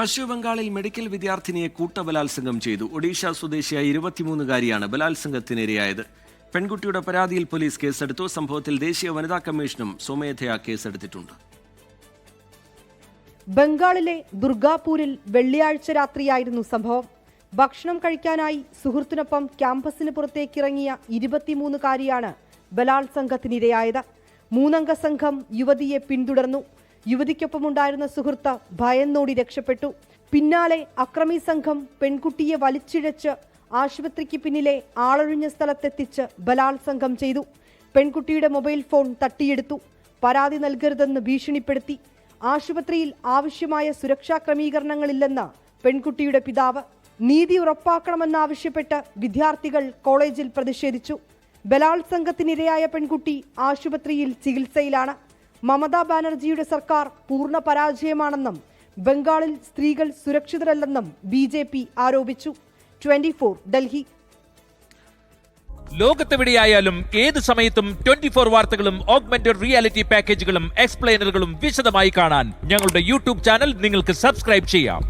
പശ്ചിമബംഗാളിൽ മെഡിക്കൽ വിദ്യാർത്ഥിനിയെ കൂട്ടബലാത്സംഗം ചെയ്തു. ഒഡീഷ സ്വദേശിയായ ഇരുപത്തിമൂന്നുകാരിയാണ് ബലാത്സംഗത്തിനിരയായത്. പെൺകുട്ടിയുടെ പരാതിയിൽ പോലീസ് കേസെടുത്തു. സംഭവത്തിൽ ദേശീയ വനിതാ കമ്മീഷനും സ്വമേധയാ കേസെടുത്തിട്ടുണ്ട്. ബംഗാളിലെ ദുർഗാപൂരിൽ വെള്ളിയാഴ്ച രാത്രിയായിരുന്നു സംഭവം. ഭക്ഷണം കഴിക്കാനായി സുഹൃത്തിനൊപ്പം ക്യാമ്പസിന് പുറത്തേക്കിറങ്ങിയ ഇരുപത്തിമൂന്നുകാരിയാണ് ബലാത്സംഗത്തിനിരയായത്. മൂന്നംഗ സംഘം യുവതിയെ പിന്തുടർന്നു. യുവതിക്കൊപ്പമുണ്ടായിരുന്ന സുഹൃത്ത് ഭയന്നോടി രക്ഷപ്പെട്ടു. പിന്നാലെ അക്രമി സംഘം പെൺകുട്ടിയെ വലിച്ചിഴച്ച് ആശുപത്രിക്ക് പിന്നിലെ ആളൊഴിഞ്ഞ സ്ഥലത്തെത്തിച്ച് ബലാത്സംഗം ചെയ്തു. പെൺകുട്ടിയുടെ മൊബൈൽ ഫോൺ തട്ടിയെടുത്തു. പരാതി നൽകരുതെന്ന് ഭീഷണിപ്പെടുത്തി. ആശുപത്രിയിൽ ആവശ്യമായ സുരക്ഷാ ക്രമീകരണങ്ങളില്ലെന്ന് പെൺകുട്ടിയുടെ പിതാവ്. നീതി ഉറപ്പാക്കണമെന്നാവശ്യപ്പെട്ട് വിദ്യാർത്ഥികൾ കോളേജിൽ പ്രതിഷേധിച്ചു. ബലാത്സംഗത്തിനിരയായ പെൺകുട്ടി ആശുപത്രിയിൽ ചികിത്സയിലാണ്. മമതാ ബാനർജിയുടെ സർക്കാർ പൂർണ പരാജയമാണെന്നും ബംഗാളിൽ സ്ത്രീകൾ സുരക്ഷിതരല്ലെന്നും ബി ആരോപിച്ചു. ട്വന്റി ഡൽഹി. ലോകത്തെവിടെയായാലും ഏത് സമയത്തും ട്വന്റി ഫോർ വാർത്തകളും ഓഗ്മെന്റഡ് റിയാലിറ്റി പാക്കേജുകളും എക്സ്പ്ലെയിനറുകളും വിശദമായി കാണാൻ ഞങ്ങളുടെ യൂട്യൂബ് ചാനൽ നിങ്ങൾക്ക് സബ്സ്ക്രൈബ് ചെയ്യാം.